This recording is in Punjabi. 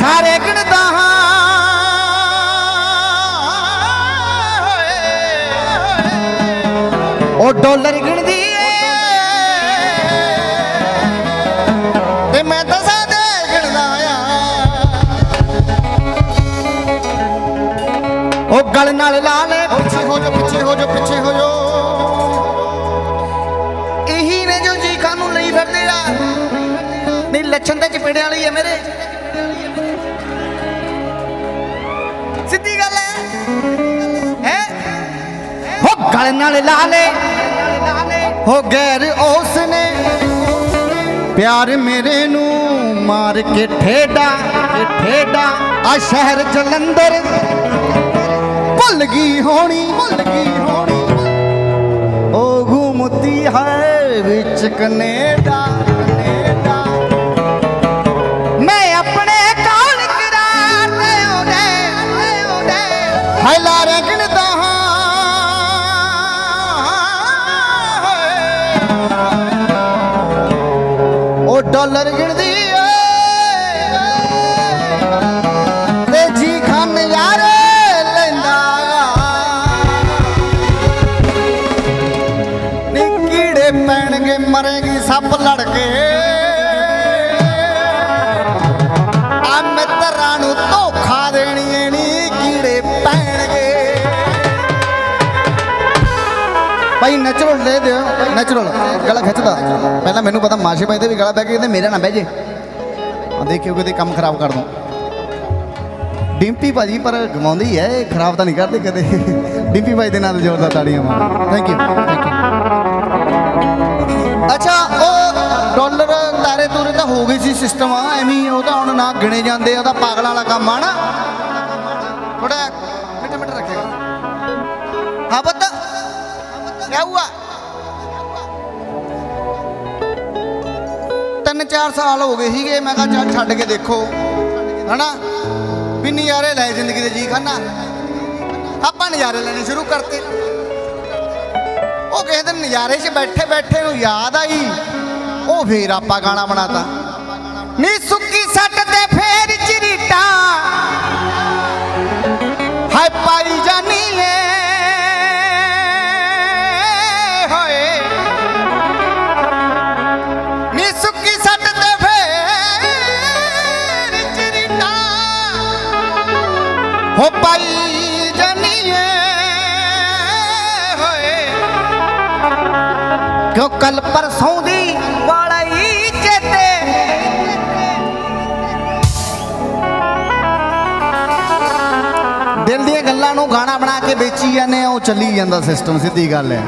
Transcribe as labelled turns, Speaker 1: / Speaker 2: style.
Speaker 1: ਸਾਰੇ ਗਿਣਦਾ ਹਾਂ। ਉਹ ਡਾਲਰ ਗਿਣਦੀ ਉਹ ਗਲ ਨਾਲ ਲਾ ਲੈ ਪਿੱਛੇ ਹੋ ਜਾ ਪਿੱਛੇ ਹੋ ਜਾ ਪਿੱਛੇ ਹੋ ਜਾ। ਇਹੀ ਨੇ ਜੋ ਜੀ ਖਾਨ ਨੂੰ ਲਈ ਫਿਰਦੇ ਆ। ਨਹੀਂ ਲੱਛਣ ਤੇ ਚਪੇੜੇ ਵਾਲੀ ਹੈ ਮੇਰੇ। ਸਿੱਧੀ ਗੱਲ ਹੈ। ਹੈ। ਹੋ ਗਲ ਨਾਲ ਲਾ ਲੈ ਹੋ ਗੈਰ ਉਸ ਨੇ। ਪਿਆਰ ਮੇਰੇ ਨੂੰ ਮਾਰ ਕੇ ਠੇਡਾ ਠੇਡਾ। ਆ ਸ਼ਹਿਰ ਜਲੰਧਰ। ਭੁੱਲ ਗਈ ਹੋਣੀ, ਭੁੱਲ ਗਈ ਹੋਣੀ। ਉਹ ਘੁੰਮਤੀ ਹੈ ਵਿੱਚ ਕੈਨੇਡਾ ਕੈਨੇਡਾ। ਮੈਂ ਆਪਣੇ ਕਾਲ ਕਰਾਰ ਤੇ ਉਹਦੇ ਉਹਦੇ ਹਾਏ ਲਾਰੇ ਹਾਂ। ਉਹ ਡਾਲਰ ਪੈਣਗੇ, ਮਰੇਗੀ ਸੱਪ ਲੜ ਕੇ ਆ ਮਿੱਤਰਾਂ ਨੂੰ ਧੋਖਾ ਦੇਣੀਏ ਨੀ, ਕੀੜੇ ਪੈਣਗੇ। ਭਾਈ ਨੈਚੁਰਲ ਦੇ ਦਿਓ ਨੈਚੁਰਲ ਗਲਾ ਖਿੱਚਦਾ। ਪਹਿਲਾਂ ਮੈਨੂੰ ਪਤਾ, ਮਾਸ਼ੇ ਭਾਈ ਤੇ ਵੀ ਗਲਾ ਬਹਿ ਕੇ ਕਹਿੰਦੇ ਮੇਰੇ ਨਾ ਬਹਿ ਜੇ। ਆ ਦੇਖਿਓ, ਕਿਤੇ ਕੰਮ ਖਰਾਬ ਕਰ ਦੋ। ਡਿੰਪੀ ਭਾਜੀ, ਪਰ ਗਵਾਉਂਦੀ ਹੈ ਖਰਾਬ ਤਾਂ ਨਹੀਂ ਕਰਦੇ ਕਦੇ। ਡਿੰਪੀ ਭਾਈ ਦੇ ਨਾਲ ਜ਼ੋਰਦਾਰ ਤਾੜੀਆਂ ਮਾਰੋ। ਥੈਂਕ ਯੂ ਸਿਸਟਮ ਆ, ਐਵੇਂ ਉਹ ਤਾਂ ਹੁਣ ਨਾ ਗਿਣੇ ਜਾਂਦੇ, ਉਹਦਾ ਪਾਗਲਾਂ ਵਾਲਾ ਕੰਮ ਆ ਨਾ। ਥੋੜਾ ਮਿੰਟ ਮਿੰਟ ਰੱਖੇਗਾ ਹਾਂ ਬੱਤਾ ਕੀ ਹੁਆ ਤਿੰਨ ਚਾਰ ਸਾਲ ਹੋ ਗਏ ਸੀਗੇ, ਮੈਂ ਕਿਹਾ ਚੱਲ ਛੱਡ ਕੇ ਦੇਖੋ। ਹਨਾ? ਵੀ ਨਜ਼ਾਰੇ ਲੈ ਜ਼ਿੰਦਗੀ ਦੇ ਜੀ ਖਾਨਾ। ਆਪਾਂ ਨਜ਼ਾਰੇ ਲੈਣੇ ਸ਼ੁਰੂ ਕਰਤੇ। ਉਹ ਕਿਸੇ ਦਿਨ ਨਜ਼ਾਰੇ 'ਚ ਬੈਠੇ ਬੈਠੇ ਨੂੰ ਯਾਦ ਆਈ। ਉਹ ਫੇਰ ਆਪਾਂ ਗਾਣਾ ਬਣਾਤਾ। ਨੀ ਸੁੱਕੀ ਸੱਟ ਤੇ ਫੇਰ ਚਰੀਟਾ। ਹਾਏ ਪਾਈ ਜਾਨੀ ਏ, ਹੋਏ। ਨੀ ਸੁੱਕੀ ਸੱਟ ਤੇ ਫੇਰ ਚਰੀਟਾ। ਹੋ ਪਾਈ ਜਾਨੀਏ ਹੋਏ। ਕਿਉਂ ਕੱਲ ਪਰਸੋਂ ਦੀ ਦਿਲ ਦੀਆਂ ਗੱਲਾਂ ਨੂੰ ਗਾਣਾ ਬਣਾ ਕੇ ਵੇਚੀ ਜਾਂਦੇ ਆ, ਉਹ ਚੱਲੀ ਜਾਂਦਾ ਸਿਸਟਮ ਸਿੱਧੀ ਗੱਲ ਹੈ।